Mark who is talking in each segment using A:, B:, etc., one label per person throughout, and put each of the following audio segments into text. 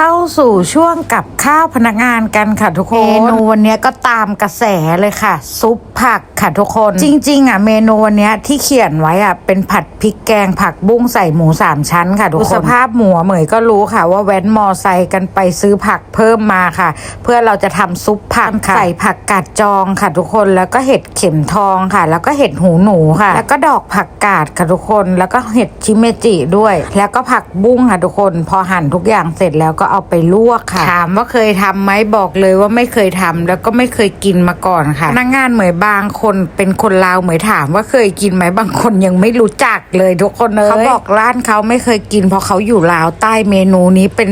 A: เข้าสู่ช่วงกับข้าวพนักงานกันค่ะทุกคนเมนูวันนี้ก็ตามกระแสเลยค่ะ ซุปผักค่ะทุกคน จริง ๆ อะ เมนูวันนี้ที่เขียนไว้อะเป็นผัดพริกแกงผักบุ้งใส่หมูสามชั้นค่ะทุกคนสภาพหมูเหมยก็รู้ค่ะ ว่าแว้นมอไซค์กันไปซื้อผักเพิ่มมาค่ะ เพื่อเราจะทำซุปผักค่ะใส่ผักกาดจองค่ะทุกคนแล้วก็เห็ดเข็มทองค่ะ แล้วก็เห็ดหูหนูค่ะ แล้วก็ดอกผักกาดค่ะทุกคน แล้วก็เห็ดชิเมจิด้วย แล้วก็ผักบุ้งค่ะทุกคน พอหั่นทุกอย่างเสร็จแล้วก็เอาไปลวกค่ะ ถามว่าเคยทำไหมบอกเลยว่าไม่เคยทำแล้วก็ไม่เคยกินมาก่อนค่ะพนักงานเหมยบางคนเป็นคนลาวเหมยถามว่าเคยกินไหมบางคนยังไม่รู้จักเลยทุกคนเลยเขาบอกร้านเขาไม่เคยกิน เพราะเขาอยู่ลาวใต้เมนูนี้เป็น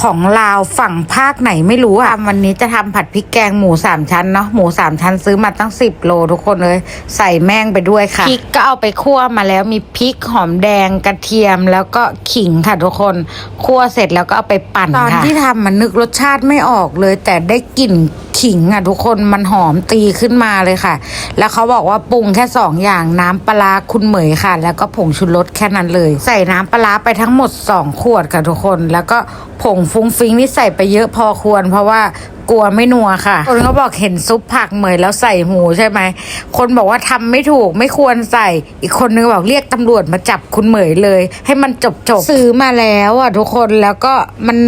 A: ของลาวฝั่งภาคไหนไม่รู้อะวันนี้จะทำผัดพริกแกงหมูสามชั้นเนาะหมูสามชั้นซื้อมาตั้งสิบโลทุกคนเลย ใส่แม่งไปด้วยค่ะพริกก็เอาไปคั่วมาแล้วมีพริกหอมแดงกระเทียมแล้วก็ขิงค่ะทุกคนคั่วเสร็จแล้วก็เอาไปปั่น่นตอนที่ทำมันนึกรสชาติไม่ออกเลย แต่ได้กลิ่นขิงอะทุกคนมันหอมตีขึ้นมาเลยค่ะ แล้วเขาบอกว่าปรุงแค่สองอย่างน้ำปลาคุณเหมยค่ะ แล้วก็ผงชูรสแค่นั้นเลย ใส่น้ำปลาร้าไปทั้งหมด2ขวดค่ะทุกคนแล้วก็ ผงฟุ้งฟิ้งนี่ใส่ไปเยอะพอควร เพราะว่ากลัวไม่นัวค่ะ คนเขาบอกเห็นซุปผักเหมยแล้วใส่หมูใช่ไหม คนบอกว่าทำไม่ถูกไม่ควรใส่ อีกคนนึงบอกเรียกตำรวจมาจับคุณเหมยเลย ให้มันจบจบซื้อมาแล้วอะทุกคนแล้วก็มัน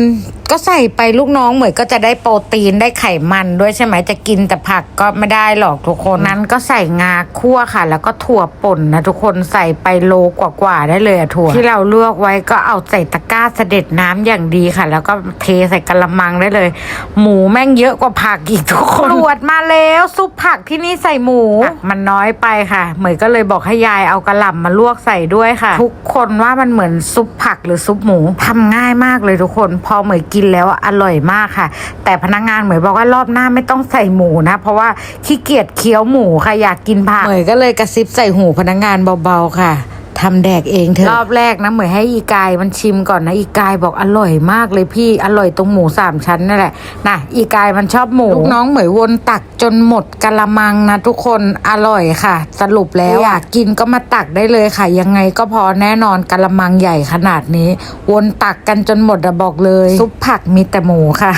A: ก็ใส่ไปลูกน้องเหมยก็จะได้โปรตีนได้ไขมันด้วยใช่ไหมจะกินแต่ผักก็ไม่ได้หรอกทุกคนนั้นก็ใส่งาคั่วค่ะ แล้วก็ถั่วป่นนะทุกคนใส่ไปโลกว่าๆได้เลยอะถั่ว ที่เราลวกไว้ก็เอาใส่ตะกร้าเสด็จน้ำอย่างดีค่ะ แล้วก็เทใส่กระมังได้เลย หมูแม่งเยอะกว่าผักอีกทุกคนตรวจมาแล้วซุปผักที่นี่ใส่หมูผักมันน้อยไปค่ะ เหมยก็เลยบอกให้ยายเอากระหล่ำมาลวกใส่ด้วยค่ะ ทุกคนว่ามันเหมือนซุปผักหรือซุปหมูทำง่ายมากเลยทุกคน พอเหมยกินินแล้วอะอร่อยมากค่ะ แต่พนักงานเหมยบอกว่ารอบหน้าไม่ต้องใส่หมูนะ เพราะว่าขี้เกียจเคี้ยวหมูค่ะอยากกินผักเหมยก็เลยกระซิบใส่หูพนักงานเบาๆค่ะ ทำแดกเองเถอะรอบแรกนะเหมือนให้อีกายมันชิมก่อนนะอีกายบอกอร่อยมากเลยพี่อร่อยตรงหมูสามชั้นนั่นแหละนะอีกายมันชอบหมูลูกน้องเหมยวนตักจนหมดกะละมังนะทุกคนอร่อยค่ะ สรุปแล้วอยากกินก็มาตักได้เลยค่ะ ยังไงก็พอแน่นอนกะละมังใหญ่ขนาดนี้ วนตักกันจนหมดอะบอกเลย ซุปผักมีแต่หมูค่ะ